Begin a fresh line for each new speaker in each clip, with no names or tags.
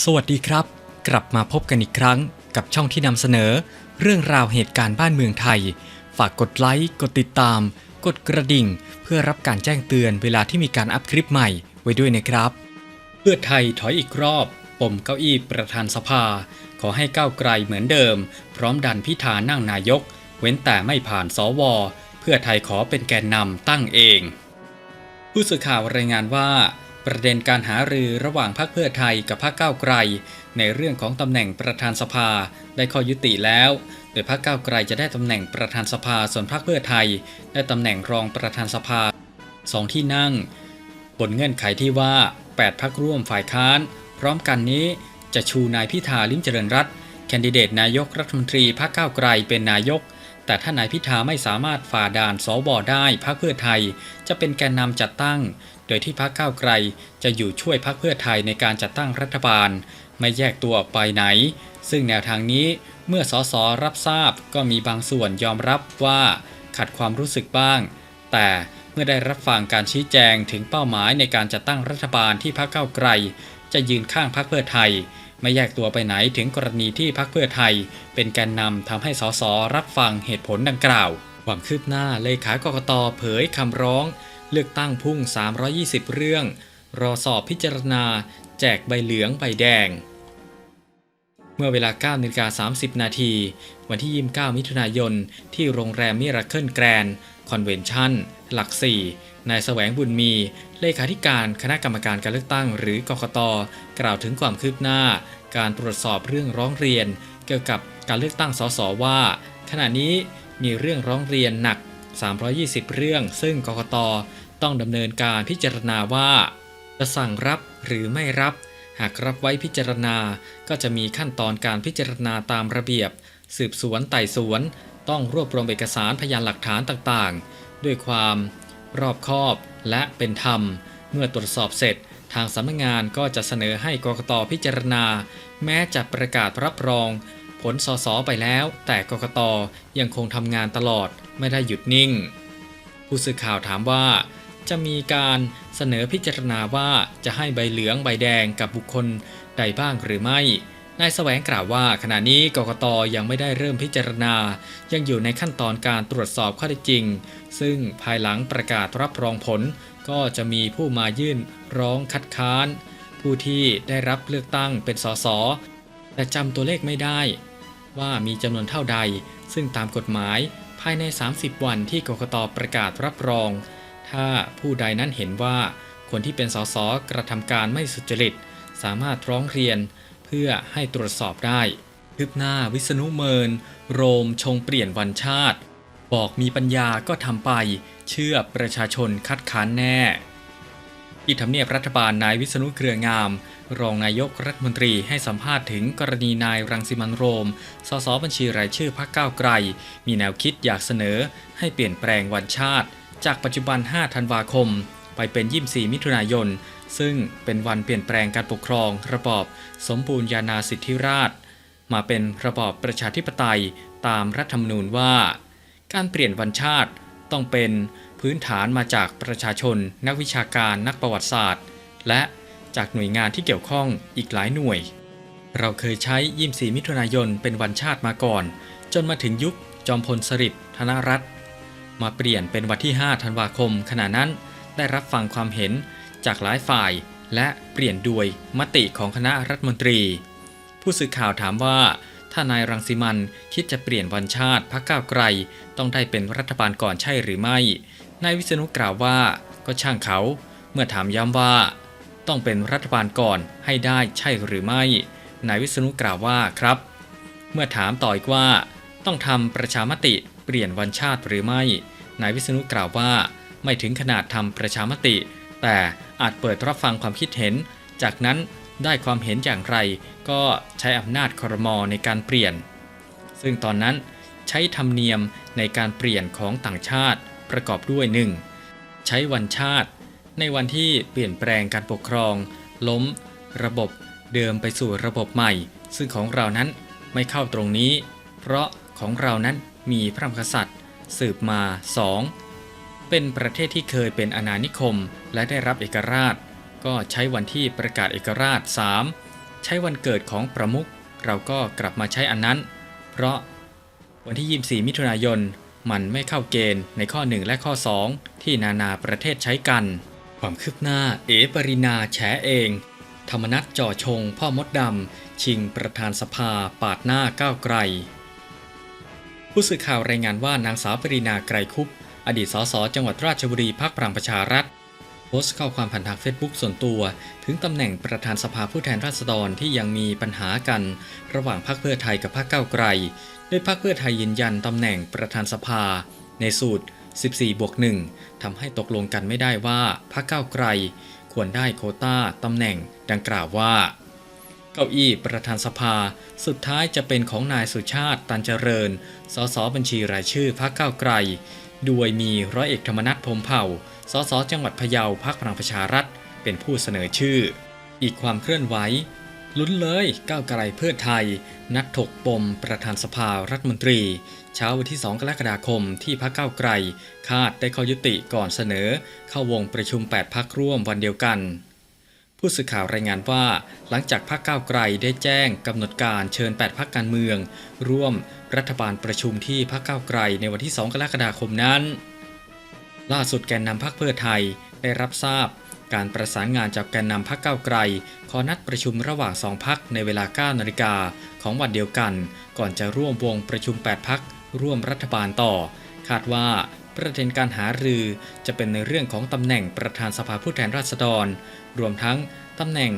สวัสดีครับ กลับมาพบกันอีกครั้งกับช่องที่นำเสนอ เรื่องราวเหตุการณ์บ้านเมืองไทย ฝากกดไลค์ กดติดตาม กดกระดิ่ง เพื่อรับการแจ้งเตือนเวลาที่มีการอัพคลิปใหม่ไว้ด้วยนะครับ เพื่อไทยถอยอีกรอบ ปมเก้าอี้ประธานสภา ขอให้ก้าวไกลเหมือนเดิม พร้อมดันพิธานั่งนายก เว้นแต่ไม่ผ่านสว เพื่อไทยขอเป็นแกนนำตั้งเอง ผู้สื่อข่าวรายงานว่า ประเด็นการหารือระหว่างพรรคเพื่อไทยกับพรรคก้าวไกล ในเรื่องของตำแหน่งประธานสภาได้ข้อยุติแล้ว โดยพรรคก้าวไกลจะได้ตำแหน่งประธานสภาส่วนพรรคเพื่อไทย ได้ตำแหน่งรองประธานสภาสองที่นั่ง บนเงื่อนไขที่ว่า 8พักร่วมฝ่ายค้าน พร้อมกันนี้จะชูนายพิธาลิ้มเจริญรัตน์แคนดิเดตนายกรัฐมนตรีพรรคก้าวไกลเป็นนายกแต่ถ้านายพิธาไม่สามารถฝ่าด่านสวได้พรรคเพื่อไทย จะเป็นแกนนำจัดตั้ง โดยที่พรรคก้าวไกลจะอยู่ช่วยพรรคเพื่อไทยในการจัดตั้งรัฐบาล ไม่แยกตัวออกไปไหน ซึ่งแนวทางนี้เมื่อสสรับทราบก็มีบางส่วนยอมรับว่าขัดความรู้สึกบ้าง แต่เมื่อได้รับฟังการชี้แจงถึงเป้าหมายในการจัดตั้งรัฐบาลที่พรรคก้าวไกล จะยืนข้างพรรคเพื่อไทย ไม่แยกตัวไปไหนถึงกรณีที่พรรคเพื่อไทย เป็นแกนนำทำให้สสรับฟังเหตุผลดังกล่าว ความคืบหน้าเลขากกตเผยคำร้อง เลือกตั้งพุ่ง 320 เรื่อง รอสอบพิจารณา แจกใบเหลืองใบแดง เมื่อเวลา9นาฬิกา30 นาที วันที่ 29 มิถุนายน ที่โรงแรมมิราเคิลแกรนด์คอนเวนชั่น หลัก 4 นายแสวงบุญมี เลขาธิการคณะกรรมการการเลือกตั้งหรือกกต กล่าวถึงความคืบหน้า การตรวจสอบเรื่องร้องเรียน เกี่ยวกับการเลือกตั้งสสว่า ขณะนี้มีเรื่องร้องเรียนหนัก 320 เรื่อง ซึ่งกกต ต้องดำเนินการพิจารณาว่า จะสั่งรับหรือไม่รับ หากรับไว้พิจารณาก็จะมีขั้นตอนการพิจารณาตามระเบียบ สืบสวนไต่สวน ต้องรวบรวมเอกสารพยานหลักฐานต่างๆ ด้วยความรอบคอบและเป็นธรรม เมื่อตรวจสอบเสร็จ ทางสำนักงานก็จะเสนอให้กกตพิจารณา แม้จะประกาศรับรอง ผลสสไปแล้ว แต่กกตยังคงทำงานตลอดไม่ได้หยุดนิ่ง ผู้สื่อข่าวถามว่า จะมีการเสนอพิจารณาว่าจะให้ใบเหลืองใบแดงกับบุคคลใดบ้างหรือไม่นายแสวงกล่าวว่าขณะนี้กกตยังไม่ได้เริ่มพิจารณา ยังอยู่ในขั้นตอนการตรวจสอบข้อเท็จจริง ซึ่งภายหลังประกาศรับรองผล ก็จะมีผู้มายื่นร้องคัดค้าน ผู้ที่ได้รับเลือกตั้งเป็นสสแต่จำตัวเลขไม่ได้ ว่ามีจำนวนเท่าใด ซึ่งตามกฎหมายภายใน 30 วันที่กกตประกาศรับรอง ถ้าผู้ใดนั้นเห็นว่าคนที่เป็นสสกระทำการไม่สุจริต สามารถร้องเรียนเพื่อให้ตรวจสอบได้คืบหน้าวิษณุเมิน โรมชงเปลี่ยนวันชาติ บอกมีปัญญาก็ทำไป เชื่อประชาชนคัดค้านแน่ ที่ทำเนียบรัฐบาลนายวิษณุเครืองาม รองนายกรัฐมนตรีให้สัมภาษณ์ถึงกรณีนายรังสิมันโรม สสบัญชีรายชื่อพรรคก้าวไกล มีแนวคิดอยากเสนอให้เปลี่ยนแปลงวันชาติ จากปัจจุบัน 5 ธันวาคม ไปเป็น 24 มิถุนายน ซึ่งเป็นวันเปลี่ยนแปลงการปกครอง ระบอบสมบูรณาญาสิทธิราช มาเป็นระบอบประชาธิปไตยตามรัฐธรรมนูญว่า การเปลี่ยนวันชาติต้องเป็นพื้นฐานมาจากประชาชน นักวิชาการนักประวัติศาสตร์ และจากหน่วยงานที่เกี่ยวข้องอีกหลายหน่วย เราเคยใช้ยิมสีมิถุนายนเป็นวันชาติมาก่อน จนมาถึงยุคจอมพลสฤษดิ์ธนรัตน์ มาเปลี่ยนเป็นวันที่ 5 ธันวาคม ขณะนั้นได้รับฟังความเห็นจากหลายฝ่าย และเปลี่ยนด้วยมติของคณะรัฐมนตรี ผู้สื่อข่าวถามว่า ถ้านายรังสิมันคิดจะเปลี่ยนวันชาติพักก้าวไกล ต้องได้เป็นรัฐบาลก่อนใช่หรือไม่ นายวิษณุกล่าวว่าก็ช่างเขา เมื่อถามย้ำว่า ต้องเป็นรัฐบาลก่อนให้ได้ใช่หรือไม่ นายวิษณุกล่าวว่าครับ เมื่อถามต่ออีกว่า ต้องทำประชามติ เปลี่ยนวันชาติหรือไม่ นายวิษณุกล่าวว่า ไม่ถึงขนาดทำประชามติ แต่อาจเปิดรับฟังความคิดเห็น จากนั้นได้ความเห็นอย่างไร ก็ใช้อำนาจคอรมอในการเปลี่ยน ซึ่งตอนนั้นใช้ธรรมเนียมในการเปลี่ยนของต่างชาติประกอบด้วย 1. ใช้วันชาติ ในวันที่เปลี่ยนแปลงการปกครอง ล้ม ระบบเดิมไปสู่ระบบใหม่ ซึ่งของเรานั้นไม่เข้าตรงนี้ เพราะของเรานั้น มีพระมหากษัตริย์ สืบมา 2. เป็นประเทศที่เคยเป็นอาณานิคม และได้รับเอกราช ก็ใช้วันที่ประกาศเอกราช 3. ใช้วันเกิดของประมุขเราก็กลับมาใช้อันนั้น เพราะวันที่ 24 มิถุนายนมันไม่เข้าเกณฑ์ในข้อ 1 และข้อ 2 ที่นานาประเทศใช้กัน ความคืบหน้าเอปรินาแฉเอง ธรรมนัตจ่อชง พ่อมดดำ ชิงประธานสภา ปาดหน้าก้าวไกล ผู้สื่อข่าวรายงานว่านางสาวปรินาไกรคุปอดีตสสจังหวัดราชบุรีพักพลังประชารัฐโพสต์ข้อความผ่านทางเฟซบุ๊กส่วนตัว ถึงตำแหน่งประธานสภาผู้แทนราษฎรที่ยังมีปัญหากัน ระหว่างพรรคเพื่อไทยกับพรรคก้าวไกลโดยพรรคเพื่อไทยยืนยันตำแหน่งประธานสภา ในสูตร 14 บวก 1ทำให้ตกลงกันไม่ได้ว่าพรรคก้าวไกล ควรได้โคต้าตำแหน่งดังกล่าวว่า เก้าอี้ประธานสภา สุดท้ายจะเป็นของนายสุชาติตันเจริญ สสบัญชีรายชื่อพรรคก้าวไกล โดยมีร้อยเอกธรรมนัฐพรมเผ่า สสจังหวัดพะเยาพรรคพลังประชารัฐ เป็นผู้เสนอชื่อ อีกความเคลื่อนไหวลุ้นเลยก้าวไกลเพื่อไทย นัดถกปมประธานสภารัฐมนตรี เช้าวันที่ 2 กรกฎาคมที่พักเก้าวไกล คาดได้ข้อยุติก่อนเสนอ เข้าวงประชุม 8 พักร่วมวันเดียวกัน ผู้สื่อข่าวรายงานว่า หลังจากพรรคก้าวไกลได้แจ้งกำหนดการเชิญ 8พักการเมือง ร่วมรัฐบาลประชุมที่พรรคก้าวไกลในวันที่ 2 กรกฎาคมนั้น ล่าสุดแกนนำพรรคเพื่อไทยได้รับทราบ การประสานงานจากแกนนำพรรคก้าวไกล ขอนัดประชุมระหว่างสองพักในเวลา 9 นาฬิกาของวันเดียวกัน ก่อนจะร่วมวงประชุม 8พักร่วมรัฐบาลต่อ คาดว่า ประเด็นการหารือจะเป็นในเรื่องของตำแหน่งประธานสภาผู้แทนราษฎร รวมทั้งตำแหน่ง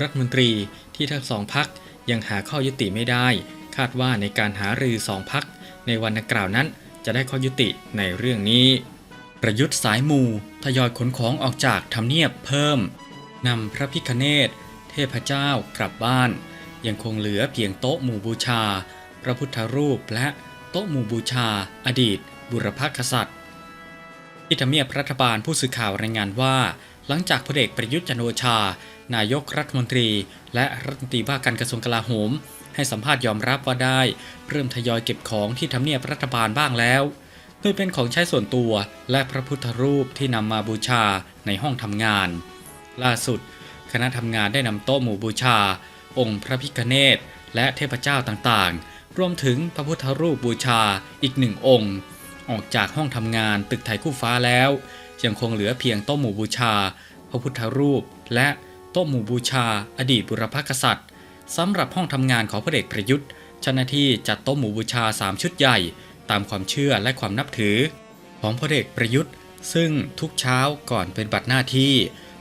รัฐมนตรีที่ทั้งสองพักยังหาข้อยุติไม่ได้ คาดว่าในการหารือสองพักในวันดังกล่าวนั้น จะได้ข้อยุติในเรื่องนี้ ประยุทธ์สายมูทยอยขนของออกจากทำเนียบเพิ่มนำพระพิคเนตเทพเจ้ากลับบ้าน ยังคงเหลือเพียงโต๊ะหมู่บูชา พระพุทธรูปและโต๊ะหมู่บูชา อดีต บุรพกษัตริย์ที่ทำเนียบรัฐบาลผู้สื่อข่าวรายงานว่า หลังจากพลเอกประยุทธ์จันโอชา นายกรัฐมนตรี และรัฐมนตรีว่าการกระทรวงกลาโหม ให้สัมภาษณ์ยอมรับว่าได้ เริ่มทยอยเก็บของที่ทำเนียบรัฐบาลบ้างแล้วโดยเป็นของใช้ส่วนตัวและพระพุทธรูปที่นำมาบูชาในห้องทำงาน ล่าสุด คณะทำงานได้นำโต๊ะหมู่บูชา องค์พระพิฆเนศและเทพเจ้าต่างๆ รวมถึงพระพุทธรูปบูชาอีกหนึ่งองค์ ออกจากห้องทำงานตึกไทยคู่ฟ้าแล้ว ยังคงเหลือเพียงโต๊ะหมู่บูชา พระพุทธรูป และโต๊ะหมู่บูชา อดีตบุรพกษัตริย์สำหรับห้องทำงานของพระเอกประยุทธ์เจ้าหน้าที่จัดโต๊ะหมู่บูชา 3 ชุดใหญ่ ตามความเชื่อและความนับถือ ของพระเอกประยุทธ์ ซึ่งทุกเช้าก่อนเป็นบัตรหน้าที่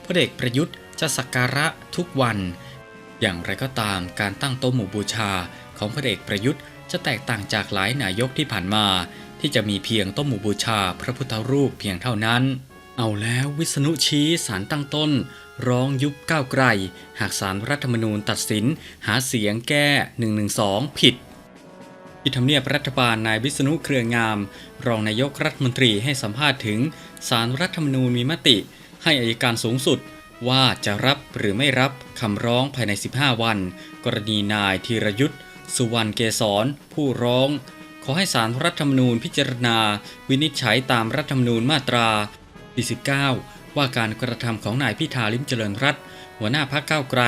พระเอกประยุทธ์จะสักการะทุกวัน อย่างไรก็ตามการตั้งโต๊ะหมู่บูชาของพระเอกประยุทธ์จะแตกต่างจากหลายนายกที่ผ่านมา ที่จะมีเพียงต๊ะหมู่บูชาพระพุทธรูปเพียงเท่านั้น เอาแล้ววิษณุชี้สารตั้งต้น ร้องยุบก้าวไกล หากสารรัฐธรรมนูญตัดสินหาเสียงแก้ 112 ผิดที่ทำเนียบรัฐบาลนายวิษณุเครืองาม รองนายกรัฐมนตรีให้สัมภาษณ์ถึงสารรัฐธรรมนูญมีมติ ให้อายการสูงสุดว่าจะรับหรือไม่รับคำร้องภายใน 15 วัน กรณีนายธีรยุทธ์ สุวรรณเกษรผู้ร้อง อให้สารรัฐธรรมนูญพิจารณา วินิจฉัยตามรัฐธรรมนูญมาตรา 49 ว่าการกระทำของนายพิธาลิมเจริญรัตหัวหน้าพรรคก้าวไกล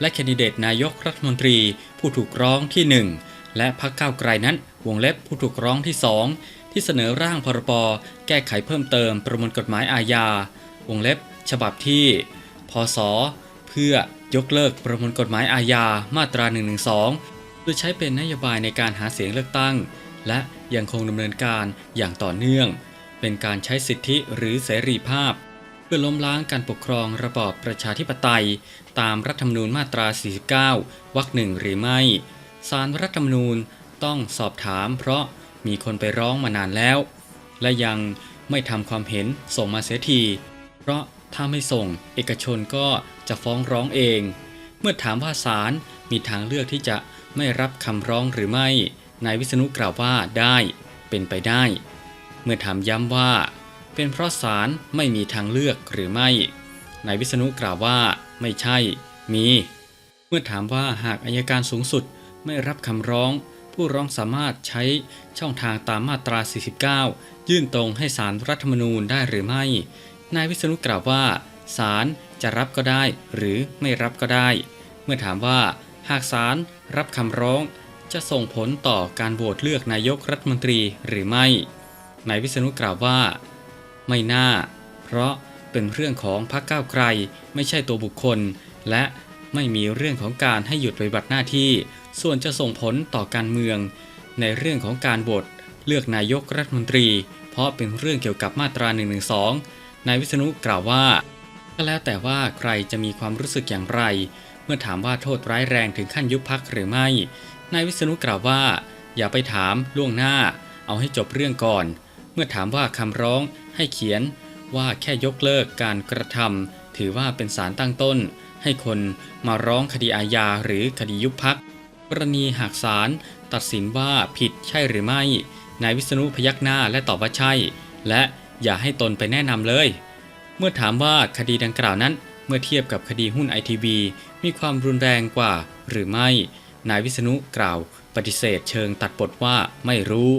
และแคนดิเดตนายกรัฐมนตรี ผู้ถูกร้องที่ 1 และพรรคก้าวไกลนั้นวงเล็บผู้ถูกร้องที่ 2 ที่เสนอร่างพรบแก้ไขเพิ่มเติมประมวลกฎหมายอาญาวงเล็บ ฉบับที่ พศ เพื่อยกเลิกประมวลกฎหมายอาญามาตรา 112โดยใช้เป็นนโยบายในการหาเสียงเลือกตั้ง และยังคงดำเนินการอย่างต่อเนื่อง เป็นการใช้สิทธิหรือเสรีภาพ เพื่อล้มล้างการปกครองระบอบประชาธิปไตย ตามรัฐธรรมนูญมาตรา 49 วรรคหนึ่งหรือไม่สารรัฐธรรมนูญต้องสอบถามเพราะมีคนไปร้องมานานแล้ว และยังไม่ทำความเห็นส่งมาเสียที เพราะถ้าไม่ส่งเอกชนก็จะฟ้องร้องเอง เมื่อถามว่าศาลมีทางเลือกที่จะไม่รับคำร้องหรือไม่ นายวิษณุกล่าวว่าได้เป็นไปได้ เมื่อถามย้ำว่า เป็นเพราะศาลไม่มีทางเลือกหรือไม่ นายวิษณุกล่าวว่าไม่ใช่ มี เมื่อถามว่าหากอายการสูงสุดไม่รับคำร้อง ผู้ร้องสามารถใช้ช่องทางตามมาตรา 49 ยื่นตรงให้ศาลรรัฐธรรมนูญได้หรือไม่ นายวิษณุกล่าวว่าศาลจะรับก็ได้หรือไม่รับก็ได้ เมื่อถามว่า หากศาลรับคำร้อง จะส่งผลต่อการโหวตเลือกนายกรัฐมนตรีหรือไม่ นายวิษณุกล่าวว่า ไม่น่า เพราะเป็นเรื่องของพรรคก้าวไกลไม่ใช่ตัวบุคคล และไม่มีเรื่องของการให้หยุดปฏิบัติหน้าที่ ส่วนจะส่งผลต่อการเมือง ในเรื่องของการโหวตเลือกนายกรัฐมนตรี เพราะเป็นเรื่องเกี่ยวกับมาตรา1นึนายวิษณุกล่าวว่า ก็แล้วแต่ว่าใครจะมีความรู้สึกอย่างไร เมื่อถามว่าโทษร้ายแรงถึงขั้นยุบพักหรือไม่ นายวิษณุกล่าวว่า อย่าไปถามล่วงหน้า เอาให้จบเรื่องก่อน เมื่อถามว่าคำร้องให้เขียนว่าแค่ยกเลิกการกระทำถือว่าเป็นสารตั้งต้น ให้คนมาร้องคดีอาญาหรือคดียุบพักกรณีหากศาลตัดสินว่าผิดใช่หรือไม่ นายวิษณุพยักหน้าและตอบว่าใช่ และอย่าให้ตนไปแนะนำเลย เมื่อถามว่าคดีดังกล่าวนั้น เมื่อเทียบกับคดีหุ้นไอทีวีมีความรุนแรงกว่าหรือไม่ นายวิษณุกล่าวปฏิเสธเชิงตัดบทว่าไม่รู้